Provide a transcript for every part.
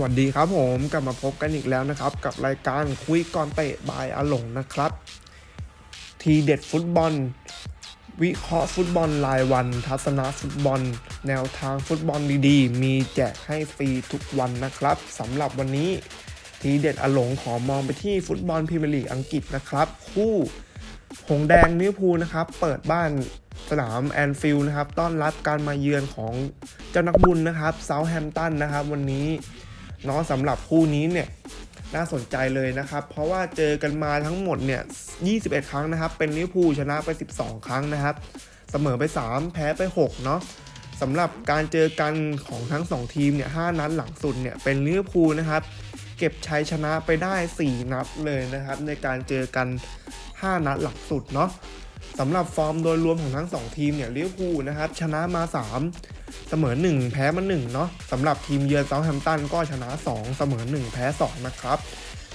วัสดีครับผมกลับมาพบกันอีกแล้วนะครับ กับรายการคุยก่อนเตะบายอาหลงนะครับ ทีเด็ดฟุตบอล วิเคราะห์ฟุตบอลรายวัน ทัศนะฟุตบอล แนวทางฟุตบอลดีๆ มีแจกให้ฟรีทุกวันนะครับสำหรับวันนี้ ทีเด็ดอาหลงขอมองไปที่ฟุตบอลพรีเมียร์ลีกอังกฤษนะครับ คู่หงแดงลิวพูลนะครับ เปิดบ้านสนามแอนฟิลด์นะครับ ต้อนรับการมาเยือนของเจ้านักบุญนะครับเซาแฮมตันนะครับ วันนี้ เนาะสำหรับคู่นี้เนี่ยน่าสนใจเลยนะครับ เพราะว่าเจอกันมาทั้งหมดเนี่ย 21 ครั้งนะครับ เป็นลิเวอร์พูลชนะไป 12 ครั้งนะครับ เสมอไป 3 แพ้ไป 6 เนาะสำหรับการเจอกันของทั้ง 2 ทีมเนี่ย 5 นัดหลังสุดเนี่ย เป็นลิเวอร์พูลนะครับ เก็บชัยชนะไปได้ 4 นัดเลยนะครับ ในการเจอกัน 5 นัดหลังสุดเนาะสำหรับฟอร์มโดยรวมของทั้ง 2 ทีมเนี่ยลิเวอร์พูลนะครับ ชนะมา 3 เสมอ 1 แพ้มา1เนาะสำหรับทีมเยือนเซาท์แฮมป์ตันก็ชนะ 2 เสมอ 1 แพ้ 2 นะครับ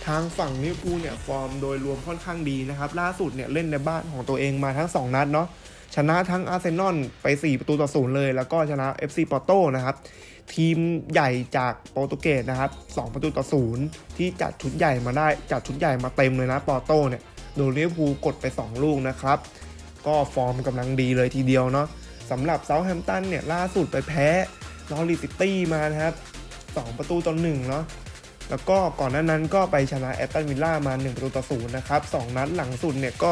ทางฝั่งลิเวอร์พูลเนี่ยฟอร์มโดยรวมค่อนข้างดีนะครับ ล่าสุดเนี่ยเล่นในบ้านของตัวเองมาทั้ง 2 นัดเนาะชนะทั้งอาร์เซนอลไป 4 ประตูต่อศูนย์เลย แล้วก็ชนะ FC ปอร์โตนะครับ ทีมใหญ่จากโปรตุเกสนะครับ 2 ประตูต่อศูนย์ที่จัดชุดใหญ่มาได้จัดชุดใหญ่มาเต็มเลยนะปอร์โตเนี่ยโดนลิเวอร์พูลกดไป 2 ลูกนะครับ ก็ฟอร์มกำลังดีเลยทีเดียวเนาะ สำหรับเซาท์แฮมป์ตันเนี่ยล่าสุดไปแพ้นอริซิตี้มานะครับ 2 ประตูต่อ1เนาะแล้วก็ก่อนหน้านั้นก็ไปชนะแอตตันวิลล่ามา 1 ประตูต่อศูนย์นะครับสองนัดหลังสุดเนี่ยก็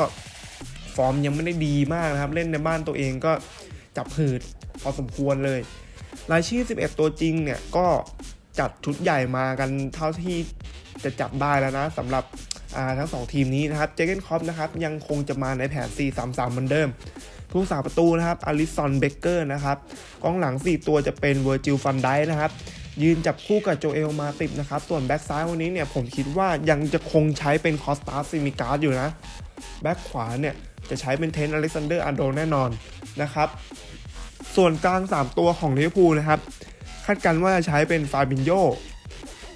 ฟอร์มยังไม่ได้ดีมากนะครับ เล่นในบ้านตัวเองก็จับหืดพอสมควรเลย รายชื่อ 11 ตัวจริงเนี่ยก็จัดชุดใหญ่มากันเท่าที่จะจับได้แล้วนะสำหรับทั้ง 2 ทีมนี้นะครับ เจเกนคอปนะครับยังคงจะมาในแผน 4-3-3 เหมือนเดิม ผู้สาประตูนะครับอลิสันเบเกอร์นะครับกองหลัง 4 ตัวจะเป็นเวอร์จิลฟันไดนะครับยืนจับคู่กับโจเอลมาติบนะครับ ส่วนแบ็กซ้ายวันนี้เนี่ยผมคิดว่ายังจะคงใช้เป็นคอสตาซิมิการ์ดอยู่นะแบ็กขวาเนี่ยจะใช้เป็นเทนอเล็กซานเดอร์อันโดแน่นอนนะครับส่วนกลาง 3 ตัวของลิเวอร์พูลนะครับคาดกันว่าจะใช้เป็นฟาบินโย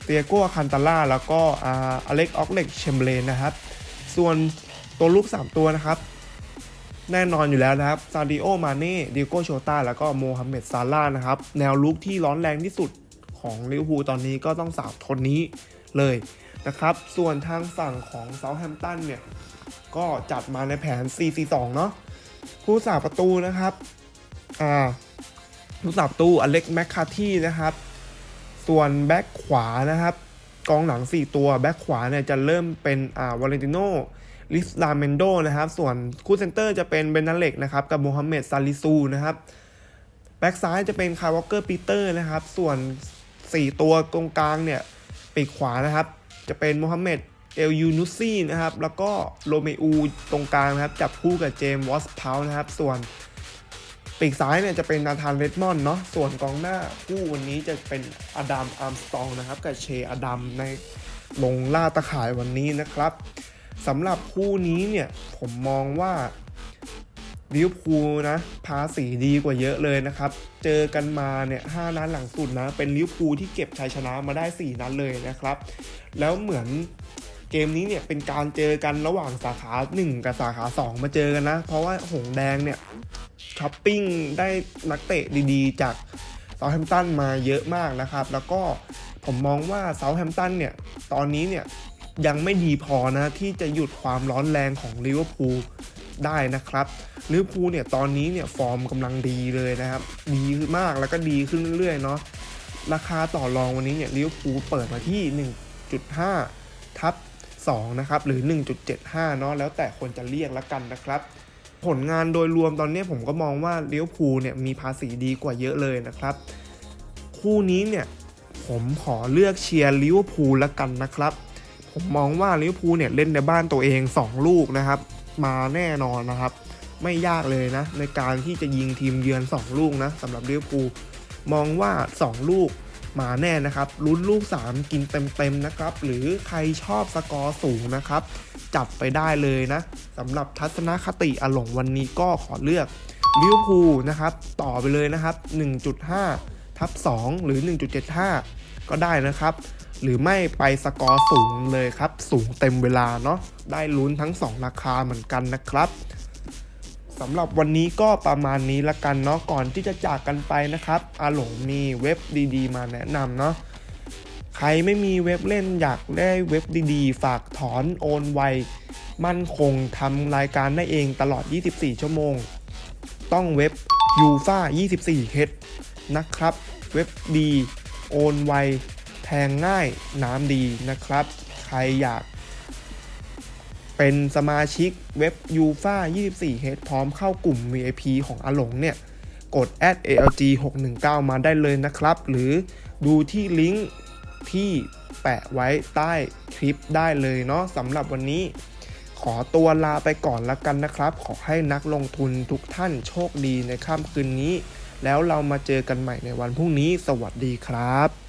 เตียโกคันตาล่าแล้วก็อเล็กออกเล็กเชมเบรนนะครับ ส่วนตัวลูก 3 ตัวนะครับ แน่นอนอยู่แล้วนะครับ ซาดิโอ มาเน่ ดิโกโชตา แล้วก็โมฮัมเหม็ดซาร่านะครับ แนวลุกที่ร้อนแรงที่สุดของลิเวอร์พูลตอนนี้ก็ต้องสามคนนี้เลยนะครับ ส่วนทางฝั่งของเซาท์แฮมป์ตันเนี่ย ก็จัดมาในแผน 4-4-2 เนาะ ผู้สาประตูนะครับ อ่า ผู้สาประตูอเล็กแมคคาที่นะครับ ส่วนแบ็คขวานะครับ กองหลัง 4 ตัว แบ็คขวาเนี่ยจะเริ่มเป็น อ่าวาเลนติโน ลิสลาเมนโดนะครับ ส่วนคู่เซนเตอร์จะเป็นเบนนาเล็กนะครับกับโมฮัมเหม็ดซาลิซูนะครับแบ็คซ้ายจะเป็นคาร์วอเกอร์ปีเตอร์นะครับ ส่วน 4 ตัวตรงกลางเนี่ยปีกขวานะครับ จะเป็นโมฮัมเหม็ดเอลยูนุซี่นะครับ แล้วก็โรเมอูตรงกลางนะครับ จับคู่กับเจมส์วอสเพานะครับ ส่วนปีกซ้ายเนี่ยจะเป็นนาธานเรดมอนด์เนาะ ส่วนกองหน้าคู่วันนี้จะเป็นอดัมอาร์มสตองนะครับ กับเชอดัมในลงล่าตะข่ายวันนี้นะครับ สำหรับคู่นี้เนี่ยผมมองว่าลิเวอร์พูลนะภาษีดีกว่าเยอะเลยนะครับ เจอกันมาเนี่ยห้านัดหลังสุดนะ เป็นลิเวอร์พูลที่เก็บชัยชนะมาได้ 4 นัดเลยนะครับ แล้วเหมือนเกมนี้เนี่ยเป็นการเจอกันระหว่างสาขา 1 กับสาขา 2 มาเจอกันนะ เพราะว่าหงแดงเนี่ยช้อปปิ้งได้นักเตะดีๆ จากเซาท์แฮมป์ตันมาเยอะมากนะครับ แล้วก็ผมมองว่าเซาท์แฮมป์ตันเนี่ยตอนนี้เนี่ย ยังไม่ดีพอนะที่จะหยุดความร้อนแรงของลิเวอร์พูลได้นะครับลิเวอร์พูลเนี่ยตอนนี้เนี่ยฟอร์มกำลังดีเลยนะครับ ดีมากแล้วก็ดีขึ้นเรื่อยๆเนาะราคาต่อรองวันนี้เนี่ยลิเวอร์พูลเปิดมาที่ 1.5 ทับ2นะครับหรือ 1.75 เนาะแล้วแต่คนจะเรียกล้วกันนะครับ ผลงานโดยรวมตอนนี้ผมก็มองว่าลิเวอร์พูลเนี่ยมีภาษีดีกว่าเยอะเลยนะครับ คู่นี้เนี่ยผมขอเลือกเชียร์ลิเวอร์พูลล้วกันนะครับ ผมมองว่าลิเวอร์พูลเนี่ยเล่นในบ้านตัวเอง 2 ลูกนะครับ มาแน่นอนนะครับ ไม่ยากเลยนะ ในการที่จะยิงทีมเยือน 2 ลูกนะสำหรับลิเวอร์พูลมองว่า 2 ลูกมาแน่นะครับลุ้นลูก 3 กินเต็มๆนะครับ หรือใครชอบสกอร์สูงนะครับ จับไปได้เลยนะสำหรับทัศนคติอลงวันนี้ก็ขอเลือกลิเวอร์พูลนะครับต่อไปเลยนะครับ 1.5 ทับ 2 หรือ 1.75 ก็ได้นะครับ หรือไม่ไปสกอร์สูงเลยครับ สูงเต็มเวลาเนาะได้ลุ้นทั้ง 2 ราคาเหมือนกันนะครับสำหรับวันนี้ก็ประมาณนี้ละกันเนาะก่อนที่จะจากกันไปนะครับ อาหลงมีเว็บดีๆ มาแนะนำเนาะใครไม่มีเว็บเล่นอยากได้เว็บดีๆ ฝากถอนโอนไว มั่นคงทำรายการได้เองตลอด 24 ชั่วโมง ต้องเว็บ u f a 24เคนะครับ เว็บดี โอนไว แทงง่ายน้ำดีนะครับ ใครอยาก เป็นสมาชิกเว็บ u f a 24เคพร้อมเข้ากลุ่ม VIP ของอาหลงเนี่ย กด @alg 619มาได้เลยนะครับ หรือดูที่ลิงก์ที่แปะไว้ใต้คลิปได้เลยเนาะสำหรับวันนี้ขอตัวลาไปก่อนละกันนะครับ ขอให้นักลงทุนทุกท่านโชคดีในค่ำคืนนี้ แล้วเรามาเจอกันใหม่ในวันพรุ่งนี้ สวัสดีครับ